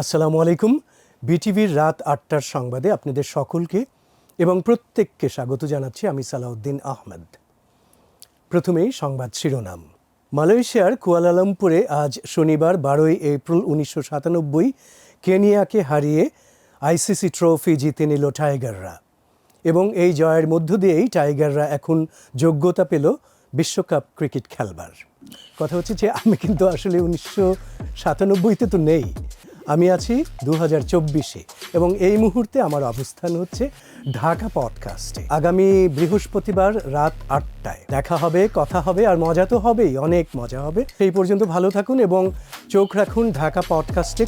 আসসালামু আলাইকুম। বিটিভির রাত আটটার সংবাদে আপনাদের সকলকে এবং প্রত্যেককে স্বাগত জানাচ্ছি আমি সালাউদ্দিন আহমেদ। প্রথমেই সংবাদ শিরোনাম। মালয়েশিয়ার কুয়ালালামপুরে আজ শনিবার বারোই এপ্রিল উনিশশো সাতানব্বই কেনিয়াকে হারিয়ে আইসিসি ট্রফি জিতে নিল টাইগাররা এবং এই জয়ের মধ্য দিয়েই টাইগাররা এখন যোগ্যতা পেল বিশ্বকাপ ক্রিকেট খেলবার। কথা হচ্ছে যে আমি কিন্তু আসলে উনিশশো সাতানব্বইতে তো নেই। আমি আছি দু হাজার চব্বিশে এবং এই মুহূর্তে আমার অবস্থান হচ্ছে ঢাকা পডকাস্টে। আগামী বৃহস্পতিবার রাত আটটায়। দেখা হবে, কথা হবে, আর মজা তো হবেই, অনেক মজা হবে। সেই পর্যন্ত ভালো থাকুন এবং চোখ রাখুন ঢাকা পডকাস্টে।